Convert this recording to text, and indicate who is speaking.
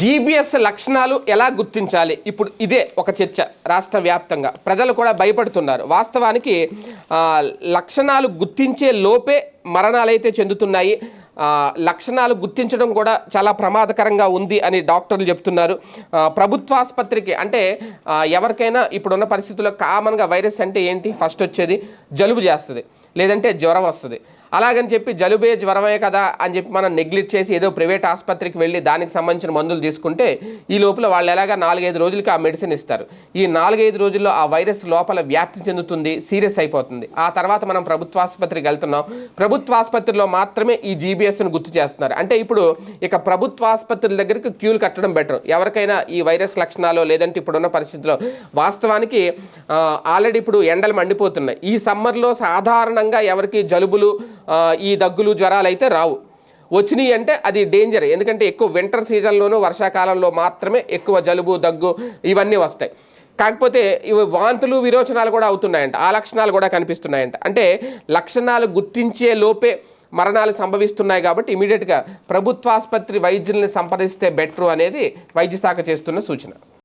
Speaker 1: GBs లక్షణాలు ఎలా గుర్తించాలి? ఇప్పుడు ఇదే ఒక చర్చ రాష్ట్ర వ్యాప్తంగా. ప్రజలు కూడా భయపడుతున్నారు. వాస్తవానికి లక్షణాలు గుర్తించే లోపే మరణాలైతే చెందుతున్నాయి. లక్షణాలు గుర్తించడం కూడా చాలా ప్రమాదకరంగా ఉంది అని డాక్టర్లు చెప్తున్నారు. ప్రభుత్వాసుపత్రికి అంటే ఎవరికైనా ఇప్పుడున్న పరిస్థితుల్లో కామన్గా వైరస్ అంటే ఏంటి? ఫస్ట్ వచ్చేది జలుబు చేస్తుంది. లేదంటే జ్వరం వస్తుంది. అలాగని చెప్పి జలుబే జ్వరమే కదా అని చెప్పి మనం నెగ్లెక్ట్ చేసి ఏదో ప్రైవేట్ ఆసుపత్రికి వెళ్ళి దానికి సంబంధించిన మందులు తీసుకుంటే ఈ లోపల వాళ్ళు ఎలాగా నాలుగైదు రోజులకి ఆ మెడిసిన్ ఇస్తారు. ఈ నాలుగైదు రోజుల్లో ఆ వైరస్ లోపల వ్యాప్తి చెందుతుంది సీరియస్ అయిపోతుంది. ఆ తర్వాత మనం ప్రభుత్వ ఆసుపత్రికి వెళ్తున్నాం. ప్రభుత్వ ఆసుపత్రిలో మాత్రమే ఈ జీబీఎస్ను గుర్తు చేస్తున్నారు. అంటే ఇప్పుడు ఇక ప్రభుత్వ ఆసుపత్రుల దగ్గరికి క్యూలు కట్టడం బెటర్ ఎవరికైనా ఈ వైరస్ లక్షణాలు లేదంటే ఇప్పుడున్న పరిస్థితిలో వాస్తవానికి ఆల్రెడీ ఇప్పుడు ఎండలు మండిపోతున్నాయి. ఈ సమ్మర్లో సాధారణంగా ఎవరికి జలుబులు ఈ దగ్గులు జ్వరాలు అయితే రావు. వచ్చినాయి అంటే అది డేంజర్ ఎందుకంటే ఎక్కువ వింటర్ సీజన్లోనూ వర్షాకాలంలో మాత్రమే ఎక్కువ జలుబు దగ్గు ఇవన్నీ వస్తాయి. కాకపోతే ఇవి వాంతులు విరోచనాలు కూడా అవుతున్నాయంట. ఆ లక్షణాలు కూడా కనిపిస్తున్నాయంట. అంటే లక్షణాలు గుర్తించే లోపే మరణాలు సంభవిస్తున్నాయి కాబట్టి ఇమీడియట్గా ప్రభుత్వాసుపత్రి వైద్యుల్ని సంప్రదిస్తే బెటర్ అనేది వైద్య శాఖ చేస్తున్న సూచన.